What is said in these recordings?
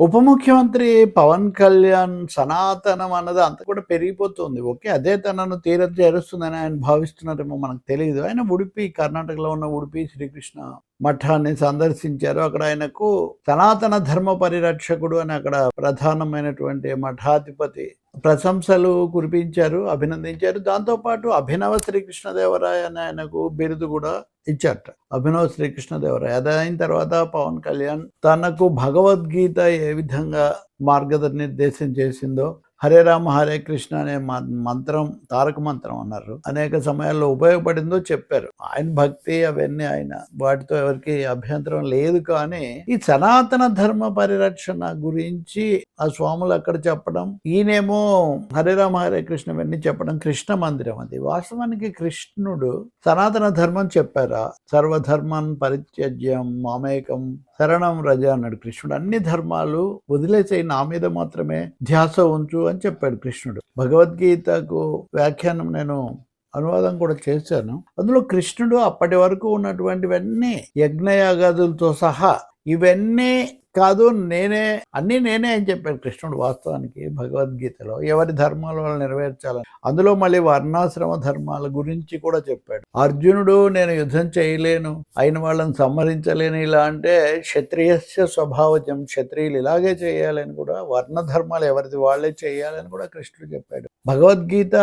ఉప ముఖ్యమంత్రి పవన్ కళ్యాణ్ సనాతనం అన్నది అంత కూడా పెరిగిపోతుంది. ఓకే అదే తనను తీర చేరుస్తుందని ఆయన భావిస్తున్నారేమో మనకు తెలియదు ఆయన ఉడిపి కర్ణాటకలో ఉన్న ఉడిపి శ్రీకృష్ణ మఠాన్ని సందర్శించారు. అక్కడ ఆయనకు సనాతన ధర్మ పరిరక్షకుడు అని అక్కడ ప్రధానమైనటువంటి మఠాధిపతి ప్రశంసలు కురిపించారు అభినందించారు. దాంతోపాటు అభినవ శ్రీకృష్ణదేవరాయ అని ఆయనకు బిరుదు కూడా ఇచ్చారట. అభినవ శ్రీకృష్ణదేవరాయ. అది అయిన తర్వాత పవన్ కళ్యాణ్ తనకు భగవద్గీత ఏ విధంగా మార్గనిర్దేశం చేసిందో హరే రామ హరే కృష్ణ అనే మంత్రం తారక మంత్రం అన్నారు. అనేక సమయాల్లో ఉపయోగపడిందో చెప్పారు. ఆయన భక్తి అవన్నీ ఆయన వాటితో ఎవరికి అభ్యంతరం లేదు కానీ ఈ సనాతన ధర్మ పరిరక్షణ గురించి ఆ స్వాములు అక్కడ చెప్పడం ఈయనేమో హరే రామ హరే కృష్ణ ఇవన్నీ చెప్పడం కృష్ణ మందిరం అది. వాస్తవానికి కృష్ణుడు సనాతన ధర్మం చెప్పారా? సర్వధర్మం పరిత్యజ్యం మామేకం శరణం రజ అన్నాడు కృష్ణుడు. అన్ని ధర్మాలు వదిలేసే నా మీద మాత్రమే ధ్యాస ఉంచు అని చెప్పాడు కృష్ణుడు. భగవద్గీతకు వ్యాఖ్యానం నేను అనువాదం కూడా చేశాను. అందులో కృష్ణుడు అప్పటి వరకు ఉన్నటువంటివన్నీ యజ్ఞయాగాదులతో సహా ఇవన్నీ కాదు నేనే అన్నీ నేనే అని చెప్పాడు కృష్ణుడు వాస్తవానికి భగవద్గీతలో. ఎవరి ధర్మాలు వాళ్ళు నెరవేర్చాలని. అందులో మళ్ళీ వర్ణాశ్రమ ధర్మాల గురించి కూడా చెప్పాడు. అర్జునుడు నేను యుద్ధం చేయలేను అయిన వాళ్ళని సంహరించలేను ఇలా అంటే క్షత్రియస్య స్వభావజం క్షత్రియులు ఇలాగే చేయాలని కూడా వర్ణ ధర్మాలు ఎవరిది వాళ్ళే చేయాలని కూడా కృష్ణుడు చెప్పాడు. భగవద్గీత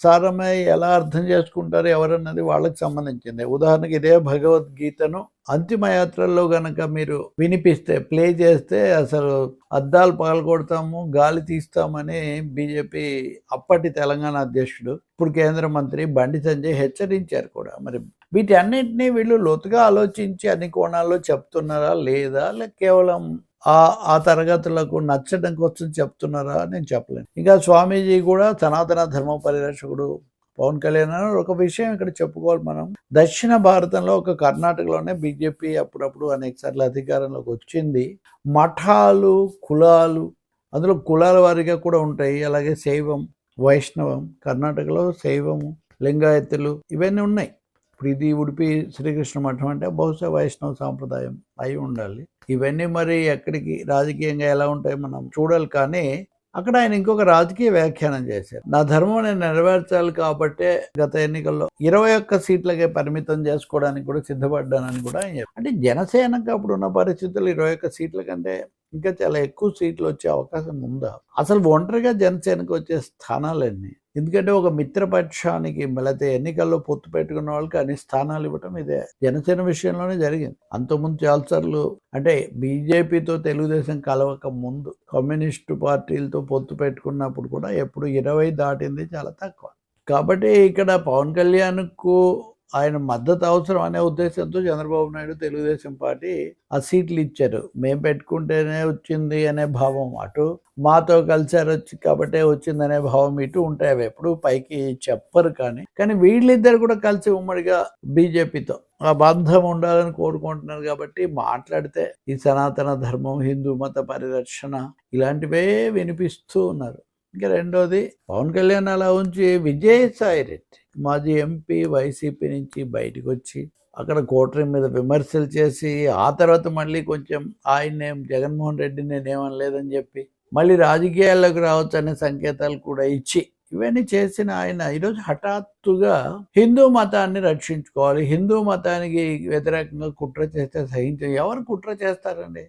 సారమై ఎలా అర్థం చేసుకుంటారు ఎవరన్నది వాళ్ళకి సంబంధించింది. ఉదాహరణకి ఇదే భగవద్గీతను అంతిమ యాత్రల్లో గనక మీరు వినిపిస్తే ప్లే చేస్తే అసలు అద్దాలు పగలగొడతాము గాలి తీస్తామని బీజేపీ అప్పటి తెలంగాణ అధ్యక్షుడు ఇప్పుడు కేంద్ర మంత్రి బండి సంజయ్ హెచ్చరించారు కూడా. మరి వీటి అన్నింటినీ వీళ్ళు లోతుగా ఆలోచించి అన్ని కోణాల్లో చెప్తున్నారా లేదా? లేక కేవలం ఆ ఆ తరగతులకు నచ్చడం కోసం చెప్తున్నారా నేను చెప్పలేను. ఇంకా స్వామీజీ కూడా సనాతన ధర్మ పరిరక్షకుడు పవన్ కళ్యాణ్ అని ఒక విషయం ఇక్కడ చెప్పుకోవాలి మనం. దక్షిణ భారతంలో ఒక కర్ణాటకలోనే బీజేపీ అప్పుడప్పుడు అనేక సార్లు అధికారంలోకి వచ్చింది. మఠాలు కులాలు అందులో కులాల వారిగా కూడా ఉంటాయి. అలాగే శైవం వైష్ణవం కర్ణాటకలో శైవము లింగాయతులు ఇవన్నీ ఉన్నాయి. ఇప్పుడు ఇది ఉడిపి శ్రీకృష్ణ మఠం అంటే బహుశా వైష్ణవ సాంప్రదాయం అయి ఉండాలి. ఇవన్నీ మరి ఎక్కడికి రాజకీయంగా ఎలా ఉంటాయి మనం చూడాలి కానీ అక్కడ ఆయన ఇంకొక రాజకీయ వ్యాఖ్యానం చేశారు. నా ధర్మం నేను నెరవేర్చాలి కాబట్టే గత ఎన్నికల్లో ఇరవై ఒక్క సీట్లకే పరిమితం చేసుకోవడానికి కూడా సిద్ధపడ్డానని కూడా ఆయన చెప్పారు. అంటే జనసేనకు అప్పుడు ఉన్న పరిస్థితులు ఇరవై ఒక్క సీట్ల కంటే ఇంకా చాలా ఎక్కువ సీట్లు వచ్చే అవకాశం ఉందా? అసలు ఒంటరిగా జనసేనకు వచ్చే స్థానాలన్నీ ఎందుకంటే ఒక మిత్రపక్షానికి లేకపోతే ఎన్నికల్లో పొత్తు పెట్టుకున్న వాళ్ళకి అన్ని స్థానాలు ఇవ్వటం ఇదే. జనసేన విషయంలోనే జరిగింది. అంతకుముందు చాలాసార్లు అంటే బీజేపీతో తెలుగుదేశం కలవక ముందు కమ్యూనిస్టు పార్టీలతో పొత్తు పెట్టుకున్నప్పుడు కూడా ఎప్పుడు ఇరవై దాటింది చాలా తక్కువ. కాబట్టి ఇక్కడ పవన్ కళ్యాణ్కు ఆయన మద్దతు అవసరం అనే ఉద్దేశంతో చంద్రబాబు నాయుడు తెలుగుదేశం పార్టీ ఆ సీట్లు ఇచ్చారు. మేము పెట్టుకుంటేనే వచ్చింది అనే భావం అటు మాతో కలిసారు వచ్చి కాబట్టే వచ్చిందనే భావం ఇటు ఉంటాయి. అవి ఎప్పుడు పైకి చెప్పరు కానీ కానీ వీళ్ళిద్దరు కూడా కలిసి ఉమ్మడిగా బీజేపీతో ఆ బంధం ఉండాలని కోరుకుంటున్నారు కాబట్టి మాట్లాడితే ఈ సనాతన ధర్మం హిందూ మత పరిరక్షణ ఇలాంటివే వినిపిస్తూ ఉన్నారు. ఇంకా రెండోది పవన్ కళ్యాణ్ అలా ఉంచి విజయసాయి రెడ్డి మాజీ ఎంపీ వైసీపీ నుంచి బయటకు వచ్చి అక్కడ కోటరీ మీద విమర్శలు చేసి ఆ తర్వాత మళ్ళీ కొంచెం ఆయన్నేం జగన్మోహన్ రెడ్డి నేనేమని లేదని చెప్పి మళ్ళీ రాజకీయాల్లోకి రావచ్చు అనే సంకేతాలు కూడా ఇచ్చి ఇవన్నీ చేసిన ఆయన ఈరోజు హఠాత్తుగా హిందూ మతాన్ని రక్షించుకోవాలి. హిందూ మతానికి వ్యతిరేకంగా కుట్ర చేస్తే సహించ ఎవరు కుట్ర చేస్తారండి?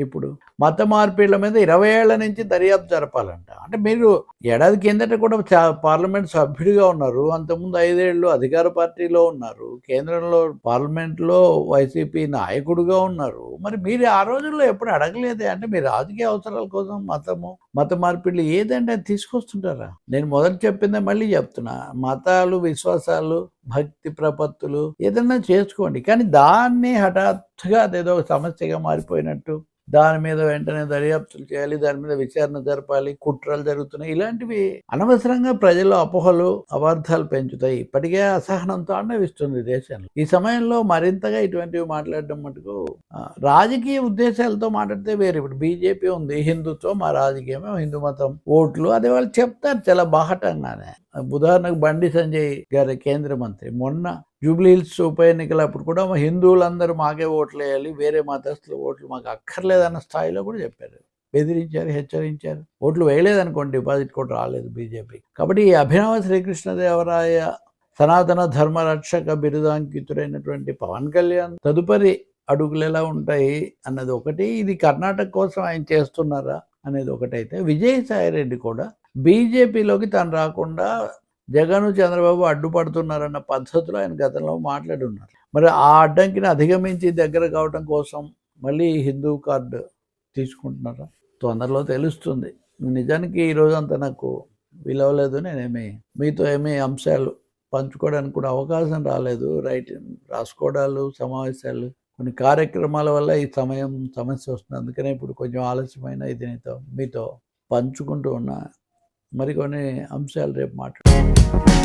ఇప్పుడు మత మార్పిళ్ళ మీద ఇరవై ఏళ్ళ నుంచి దర్యాప్తు జరపాలంట. అంటే మీరు ఏడాది కిందట కూడా చా- పార్లమెంట్ సభ్యుడిగా ఉన్నారు. అంతకుముందు ఐదేళ్ళు అధికార పార్టీలో ఉన్నారు. కేంద్రంలో పార్లమెంట్లో వైసీపీ నాయకుడుగా ఉన్నారు. మరి మీరు ఆ రోజుల్లో ఎప్పుడు అడగలేదే? అంటే మీ రాజకీయ అవసరాల కోసం మతము మత మార్పిళ్ళు ఏదంటే అది తీసుకొస్తుంటారా? నేను మొదటి చెప్పిందే మళ్ళీ చెప్తున్నా. మతాలు విశ్వాసాలు భక్తి ప్రపత్తులు ఏదన్నా చేసుకోండి. కానీ దాన్ని హఠాత్తుగా అదేదో ఒక సమస్యగా మారిపోయినట్టు దాని మీద వెంటనే దర్యాప్తులు చేయాలి దాని మీద విచారణ జరపాలి కుట్రలు జరుగుతున్నాయి. ఇలాంటివి అనవసరంగా ప్రజల్లో అపోహలు అవార్థాలు పెంచుతాయి. ఇప్పటికే అసహనంతో అన్నవిస్తుంది దేశంలో. ఈ సమయంలో మరింతగా ఇటువంటివి మాట్లాడడం మటుకు రాజకీయ ఉద్దేశాలతో మాట్లాడితే వేరు. ఇప్పుడు బీజేపీ ఉంది హిందుత్వం మా రాజకీయమే హిందూ మతం ఓట్లు అదే వాళ్ళు చెప్తారు చాలా బాహటంగానే. ఉదాహరణకు బండి సంజయ్ గారి కేంద్ర మంత్రి. మొన్న జూబ్లీ హిల్స్ ఉప ఎన్నికలు అప్పుడు కూడా మా హిందువులందరూ మాకే ఓట్లు వేయాలి వేరే మతస్థుల ఓట్లు మాకు అక్కర్లేదన్న స్థాయిలో కూడా చెప్పారు. బెదిరించారు హెచ్చరించారు. ఓట్లు వేయలేదనుకోండి డిపాజిట్ కూడా రాలేదు బీజేపీ. కాబట్టి ఈ అభినవ శ్రీకృష్ణదేవరాయ సనాతన ధర్మ రక్షక బిరుదాంకితుడైనటువంటి పవన్ కళ్యాణ్ తదుపరి అడుగులు ఎలా ఉంటాయి అన్నది ఒకటి. ఇది కర్ణాటక కోసం ఆయన చేస్తున్నారా అనేది ఒకటైతే విజయసాయి రెడ్డి కూడా బీజేపీలోకి తను రాకుండా జగన్ చంద్రబాబు అడ్డుపడుతున్నారన్న పద్ధతిలో ఆయన గతంలో మాట్లాడి ఉన్నారు మరి ఆ అడ్డంకిని అధిగమించి దగ్గర కావడం కోసం మళ్ళీ హిందూ కార్డు తీసుకుంటున్నారా? తొందరలో తెలుస్తుంది. నిజానికి ఈరోజు అంతా నాకు విలువలేదు నేనేమి మీతో ఏమీ అంశాలు పంచుకోవడానికి కూడా అవకాశం రాలేదు. రైట్ రాసుకోవడాలు సమావేశాలు కొన్ని కార్యక్రమాల వల్ల ఈ సమయం సమస్య వస్తుంది. అందుకనే ఇప్పుడు కొంచెం ఆలస్యమైన ఇది నీతో మీతో పంచుకుంటూ ఉన్నా. మరికొన్ని అంశాలు రేపు మాట్లాడు